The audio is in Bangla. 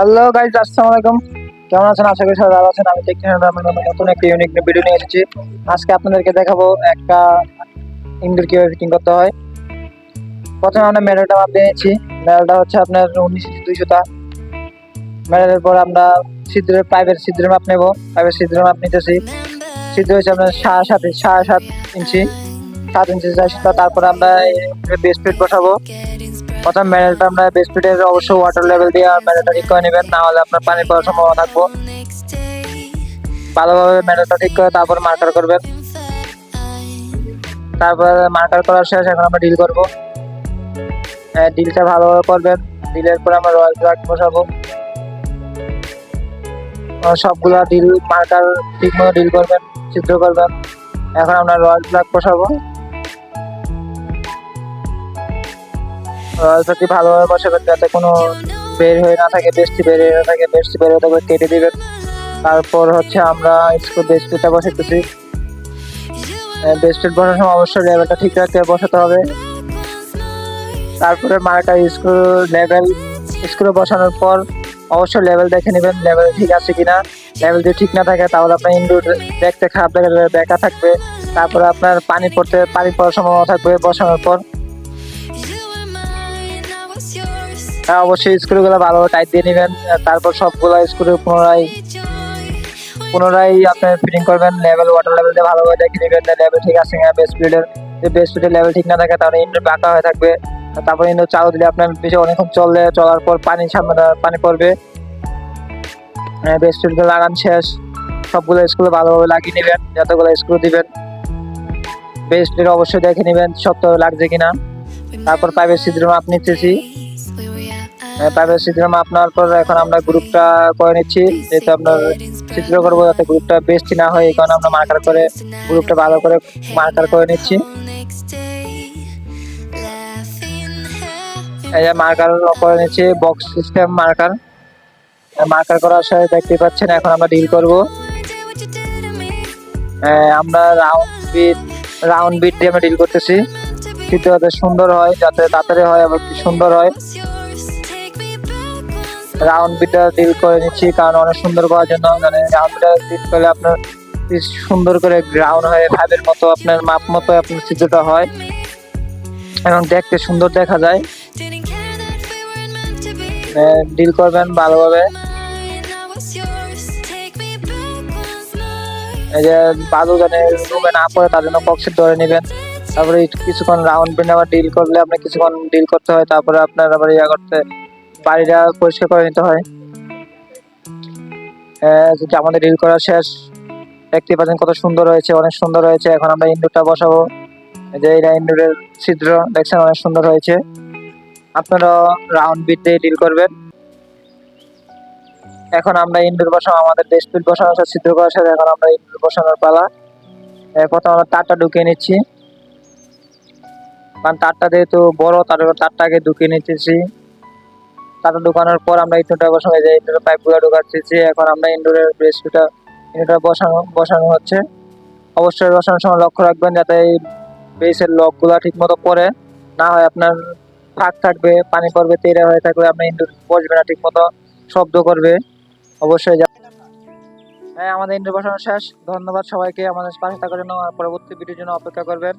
হ্যালো গাইজ আসসালামু আলাইকুম। কেমন আছেন? আশা করি সবাই ভালো আছেন। আমি দেখতে নতুন একটা ইউনিক ভিডিও নিয়ে এসেছি। আজকে আপনাদেরকে দেখাবো একটা ইনডোর কীভাবে ফিটিং করতে হয়। প্রথমে আমরা মেডেলটা মাপ নিচ্ছি। মেডেলটা হচ্ছে আপনার উনিশ দুইশোটা মেডেলের পর আমরা ছিদ্রের পাইপের ছিদ্রের মাপ নেব। পাইপের ছিদ্রের মাপ নিতেছি। ছিদ্র হচ্ছে আপনার সাড়ে সাত সাড়ে সাত ইঞ্চি। সাত ইঞ্চি তারপরে আমরা বেস প্লেট বসাবো। প্রথম ম্যানেলটা আমরা বেস প্লেটের অবশ্যই ওয়াটার লেভেল দিয়ে ম্যানেলটা ঠিক করে নেবেন না হলে আপনার পানি পড়ার সম্ভাবনা থাকব। ভালোভাবে ম্যানেলটা ঠিক করে তারপর মার্কার করবেন। তারপরে মার্কার করার শেষ এখন আমরা ডিল করব। ডিলটা ভালোভাবে করবেন। ডিলের পরে আমরা রয়্যাল ব্লাক বসাবো। সবগুলা ডিল মার্কার ঠিক মতো ডিল করবেন চিত্র করবেন। এখন আমরা রয়্যাল ব্লাক বসাবো। রয়্যালটি ভালোভাবে বসাবেন যাতে কোনো বের হয়ে না থাকে বেশি বের হয়ে না থাকে বেশি বের হয়ে থাকলে কেটে দিবেন তারপর হচ্ছে আমরা স্ক্রু বেস্টটা বসাইতেছি বেস্টেড বসানোর সময় অবশ্যই লেভেলটা ঠিক রাখতে বসাতে হবে। তারপরে মার্কার স্ক্রু লেভেল স্ক্রু বসানোর পর অবশ্যই লেভেল দেখে নেবেন লেভেল ঠিক আছে কিনা। লেভেল যদি ঠিক না থাকে, তাহলে আপনার ইনডোর দেখতে খারাপ লাগে বেকা থাকবে। তারপরে আপনার পানি পড়তে, পানি পড়ার সম্ভাবনা থাকবে বসানোর পর। অবশ্যই স্ক্রুগুলো ভালোভাবে টাইট দিয়ে নেবেন। তারপর সবগুলো স্ক্রু পুনরায় পুনরায় আপনার ফিটিং করবেন লেভেল ওয়াটার লেভেল দিয়ে ভালোভাবে দেখে নেবেন লেভেল ঠিক আছে কিনা বেস স্পিডের যদি বেস স্পিডের লেভেল ঠিক না থাকে, তাহলে ইন্ডোর বাঁকা হয়ে থাকবে। তারপর ইন্ডোর চালু দিলে আপনার বেশি অনেকক্ষণ চললে চলার পর পানি সামনে পানি পড়বে। বেস্ট স্পিড লাগান শেষ। সবগুলো স্ক্রু ভালোভাবে লাগিয়ে নেবেন, যতগুলো স্ক্রু দিবেন। বেস্ট অবশ্যই দেখে নেবেন শক্ত লাগছে কিনা। তারপর পাইপের ছিদ্র মাপ নিতেছি। পাইপের ছিদ্র মাপ নেওয়ার পর এখন আমরা গ্রুপটা করে নিচ্ছি। যেহেতু আপনার চিত্র করব যাতে গ্রুপটা বেস্টি না হয়, এই কারণে আমরা মার্কার করে গ্রুপটা ভালো করে মার্কার করে নিচ্ছি। এই যে মার্কার করে নিচ্ছি বক্স সিস্টেম মার্কার মার্কার করার সাথে দেখতে পাচ্ছেন, এখন আমরা ডিল করব। আমরা রাউন্ড বিট রাউন্ড বিট দিয়ে আমরা ডিল করতেছি। কিন্তু যাতে সুন্দর হয়, যাতে তাড়াতাড়ি হয় এবং সুন্দর হয়। রাউন্ড বিটটা ডিল করে নিচ্ছি, কারণ অনেক সুন্দর করার জন্য মানে রাউন্ড বিটটা ডিল করলে আপনার সুন্দর করে গ্রাউন্ড হয়ে ফাইভের মতো আপনার মাপ মতো আপনার চিত্রটা হয়। এবং দেখতে সুন্দর দেখা যায়। ডিল করবেন ভালোভাবে। এই যে বালু যেন রুমে না পড়ে তার জন্য কক্সিট ধরে নেবেন। তারপরে কিছুক্ষণ রাউন্ড বিন আবার ডিল করলে আপনার কিছুক্ষণ ডিল করতে হয়, তারপরে আপনার আবার ইয়া করতে বাড়িটা পরিষ্কার করে নিতে হয়। আহ, যে আমাদের ডিল করা শেষ দেখতে পাচ্ছেন কত সুন্দর হয়েছে অনেক সুন্দর হয়েছে। এখন আমরা ইন্দুরটা বসাবো। যে এটা ইন্দুরের ছিদ্র দেখছেন অনেক সুন্দর হয়েছে। আপনারা রাউন্ড বিট দিয়ে ডিল করবেন। এখন আমরা ইন্দুর বসাবো আমাদের বেস্ট বিট বসানোর সাথে ছিদ্র করার সাথে এখন আমরা ইন্দুর বসানোর পালা। প্রথমে আমরা তারটা ঢুকিয়ে নিচ্ছি। কারণ তারটা যেহেতু বড় তার তারটাকে ঢুকিয়ে নিতেছি। তারটা ঢুকানোর পর আমরা ইনডোরটা বসাবো এই যে ইনডোরের পাইপগুলো ঢুকাচ্ছি এখন আমরা ইনডোরের বেসটা ইনডোরটা বসানো বসানো হচ্ছে। অবশ্যই বসানোর সময় লক্ষ্য রাখবেন যাতে এই বেসের লকগুলো ঠিক মতো পড়ে। না হয় আপনার ফাঁক থাকবে, পানি পড়বে, তেরে হয়ে থাকবে আপনার ইনডোর বসবে না ঠিক মতো শব্দ করবে। অবশ্যই হ্যাঁ আমাদের ইন্ডোর বসানো শেষ। ধন্যবাদ সবাইকে আমাদের পাশে থাকার জন্য। পরবর্তী ভিডিওর জন্য অপেক্ষা করবেন।